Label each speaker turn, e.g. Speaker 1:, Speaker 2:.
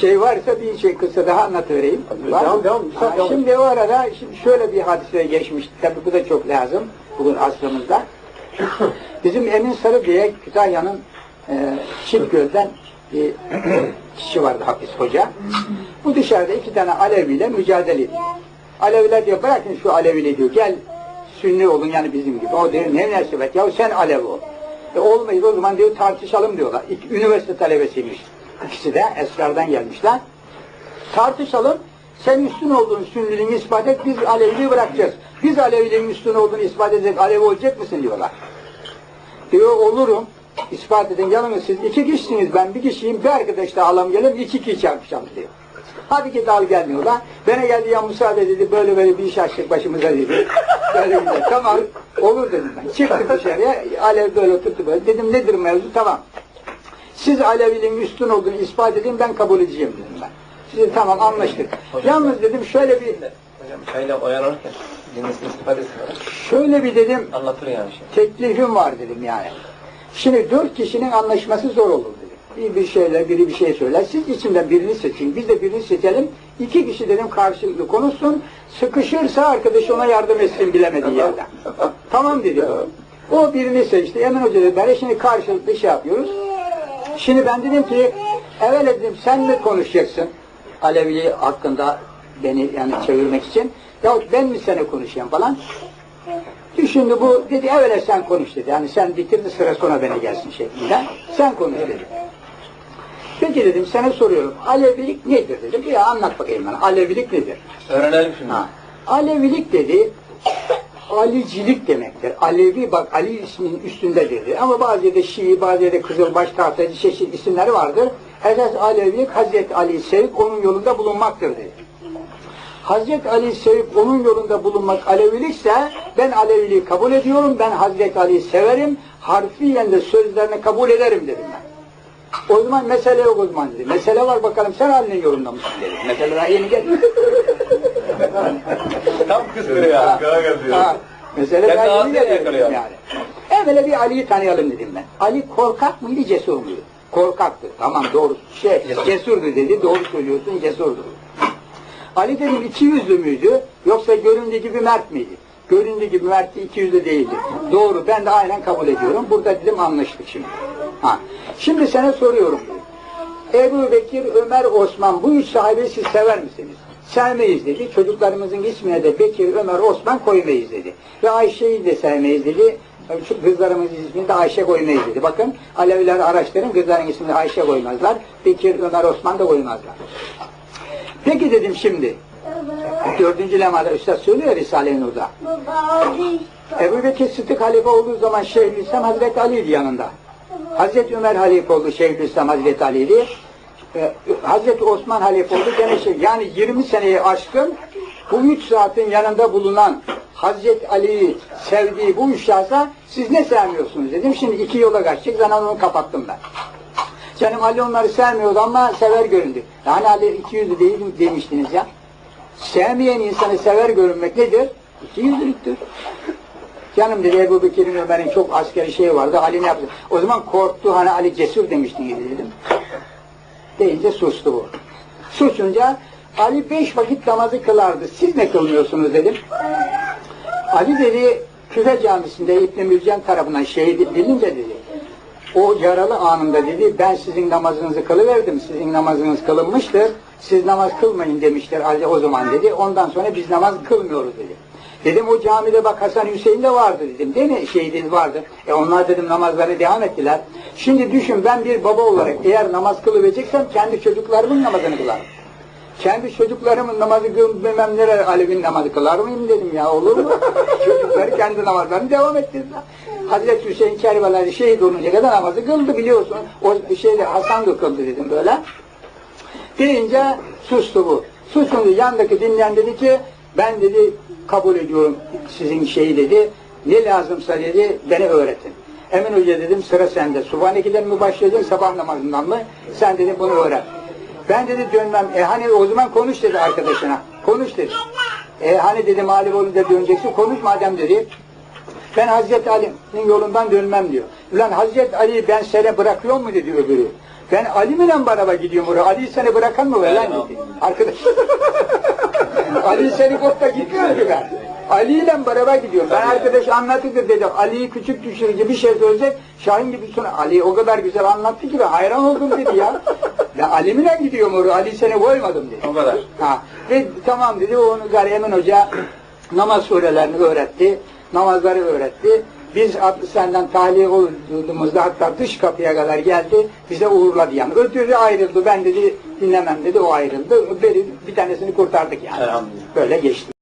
Speaker 1: şey varsa bir şey kısa daha anlatıvereyim.
Speaker 2: Devam, devam,
Speaker 1: Ha,
Speaker 2: devam.
Speaker 1: Şimdi o arada şimdi şöyle bir hadise geçmiş. Tabii bu da çok lazım bugün asrımızda. Bizim Emin Sarı diye Kütahya'nın e, Çiftgöl'den bir kişi vardı hafız hoca. Bu dışarıda iki tane Aleviyle mücadele ediyor. Aleviler diyor bırakın şu Alevili diyor gel Sünni olun yani bizim gibi. O diyor ne münasebet ya sen Alevi ol. E, olmayız o zaman diyor tartışalım diyorlar. İki, üniversite talebesiymiş. İkisi de esrardan gelmişler. Tartışalım. Sen üstün olduğunu sünniliğini ispat et, biz Aleviliği bırakacağız. Biz Aleviliğin üstün olduğunu ispat edecek, Alevi olacak mısın diyorlar. Diyor olurum. İspat edin. Yalnız siz iki kişisiniz, ben bir kişiyim, bir arkadaş da alam gelir, iki kişi çarpışalım diyor. Hadi git al gelmiyorlar. Bana geldi ya müsaade dedi, böyle böyle bir iş açtık başımıza dedi. Böyle böyle. Tamam, olur dedim ben. Çıktık dışarıya, Alev böyle oturdu böyle. Dedim nedir mevzu? Tamam. Siz Aleviliğin üstün olduğunu ispat edin, ben kabul edeceğim dedim ben. Size tamam anlaştık. Yalnız dedim şöyle bir
Speaker 2: Hocam çayla oyalanırken etsin.
Speaker 1: şöyle bir dedim
Speaker 2: Anlatır yani şey.
Speaker 1: teklifim var dedim yani. Şimdi dört kişinin anlaşması zor olur dedim. Bir bir şeyler, biri bir şey söyler. Siz içinden birini seçin, biz de birini seçelim. İki kişi dedim karşılıklı konuşsun. Sıkışırsa arkadaş ona yardım etsin bilemediği yerden. tamam dedi. o. O birini seçti. Emin Hoca dedi, ben şimdi karşılıklı şey yapıyoruz. Şimdi ben dedim ki, evvel dedim sen mi konuşacaksın? Alevili hakkında beni yani çevirmek için. Yahut ben mi sana konuşayım falan. Düşündü bu, dedi evvela sen konuş dedi. Yani sen bitirdi sıra sonra bana gelsin şeklinde. Sen konuş dedi. Peki dedim sana soruyorum. Alevilik nedir dedim. Ya anlat bakayım bana. Alevilik nedir?
Speaker 2: Öğrenelim şimdi.
Speaker 1: Ha. Alevilik dedi Alicilik demektir. Alevi bak Ali isminin üstünde dedi. Ama bazı yerde Şii, bazı yerde Kızılbaş, Tahtacı çeşitli isimleri vardır. Esas Alevilik Hazreti Ali sevip onun yolunda bulunmaktır dedi. Hazreti Ali sevip onun yolunda bulunmak Alevilikse ben Aleviliği kabul ediyorum. Ben Hazreti Ali'yi severim. Harfiyen de sözlerini kabul ederim dedim ben. O zaman mesele yok o zaman dedi. Mesele var bakalım sen Ali'nin yolunda mısın dedi. Mesele daha yeni geldi.
Speaker 2: Tam kısmıyor ya. Geldi.
Speaker 1: Ha, mesele daha yeni geldi yani. Evvela bir Ali'yi tanıyalım dedim ben. Ali korkak mıydı cesur muydu? Korkaktı. Tamam doğru. Şey, cesurdu dedi. Doğru söylüyorsun cesurdu. Ali dedim iki yüzlü müydü? Yoksa göründüğü gibi mert miydi? Göründüğü gibi mertti iki yüzlü değildi. Doğru ben de aynen kabul ediyorum. Burada dedim anlaştık şimdi. Ha. Şimdi sana soruyorum. Ebu Bekir, Ömer, Osman bu üç sahabeyi siz sever misiniz? Sevmeyiz dedi. Çocuklarımızın ismine de Bekir, Ömer, Osman koymayız dedi. Ve Ayşe'yi de sevmeyiz dedi. Şu kızlarımızın ismini de Ayşe koymayız dedi. Bakın Aleviler araştırın kızların ismini Ayşe koymazlar. Bekir, Ömer, Osman da koymazlar. Peki dedim şimdi. Dördüncü lemada Üstad söylüyor Risale-i Nur'da. Ebu Bekir Sıddık halife olduğu zaman Şeyhülislam Hazreti Ali'ydi yanında. Hazreti Ömer halife oldu Şeyhülislam Hazreti Ali'ydi. Ee, Hazreti Osman halife oldu. Yani 20 seneyi aşkın bu üç saatin yanında bulunan Hazreti Ali'yi sevdiği bu üç şahsa siz ne sevmiyorsunuz dedim. Şimdi iki yola kaçtık. Ben onu kapattım ben. Canım Ali onları sevmiyordu ama sever göründü. Yani Ali iki yüzlü değil demiştiniz ya. Sevmeyen insanı sever görünmek nedir? İki yüzlülüktür. Canım dedi Ebu Bekir'in Ömer'in çok askeri şey vardı. Ali ne yaptı? O zaman korktu hani Ali cesur demiştiniz dedim. Deyince sustu bu. Susunca Ali beş vakit namazı kılardı. Siz ne kılmıyorsunuz dedim. Ali dedi Küfe camisinde İbn-i Mülcem tarafından şehit edilince dedi. O yaralı anında dedi ben sizin namazınızı kılıverdim. Sizin namazınız kılınmıştır. Siz namaz kılmayın demişler Ali o zaman dedi. Ondan sonra biz namaz kılmıyoruz dedi. Dedim o camide bak Hasan Hüseyin de vardı dedim. Değil mi? Şehidiniz vardı. E onlar dedim namazlarına devam ettiler. Şimdi düşün ben bir baba olarak eğer namaz kılıvereceksem kendi çocuklarımın namazını kılarım. Kendi çocuklarımın namazı kılmamam nereye Alev'in namazı kılar mıyım dedim ya olur mu? Çocukları kendi namazlarını devam ettirdiler. Hazreti Hüseyin Kerbela'da şehit olunca kadar namazı kıldı biliyorsun. O şeyde Hasan da kıldı dedim böyle. Deyince sustu bu. Susundu yandaki dinleyen dedi ki ben dedi kabul ediyorum sizin şeyi dedi. Ne lazımsa dedi beni öğretin. Emin Hoca dedim sıra sende. Subhaneke'den mi başlayacaksın sabah namazından mı? Sen dedi bunu öğren. Ben dedi dönmem. E hani o zaman konuş dedi arkadaşına. Konuş dedi. E hani dedi mağlup olunca döneceksin. Konuş madem dedi. Ben Hazreti Ali'nin yolundan dönmem diyor. Ulan Hazreti Ali ben seni bırakıyor mu dedi öbürü. Ben Ali mi lan beraber gidiyorum oraya? Ali seni bırakan mı var lan dedi. Arkadaş. Ali seni kopta gitmiyor ki ben. Ali ile beraber gidiyorum. Ben arkadaş anlatırdı dedi. Ali'yi küçük düşürücü bir şey söyleyecek. Şahin gibi sonra Ali o kadar güzel anlattı ki ben hayran oldum dedi ya. Ya Ali mi lan gidiyorum oraya? Ali seni koymadım dedi.
Speaker 2: O kadar.
Speaker 1: Ha, ve tamam dedi onu Gari Emin Hoca namaz surelerini öğretti. Namazları öğretti. Biz senden tahliye olduğumuzda hatta dış kapıya kadar geldi. Bize uğurladı yani. Ötürü ayrıldı. Ben dedi dinlemem dedi. O ayrıldı. Bir, bir tanesini kurtardık yani. Böyle geçti.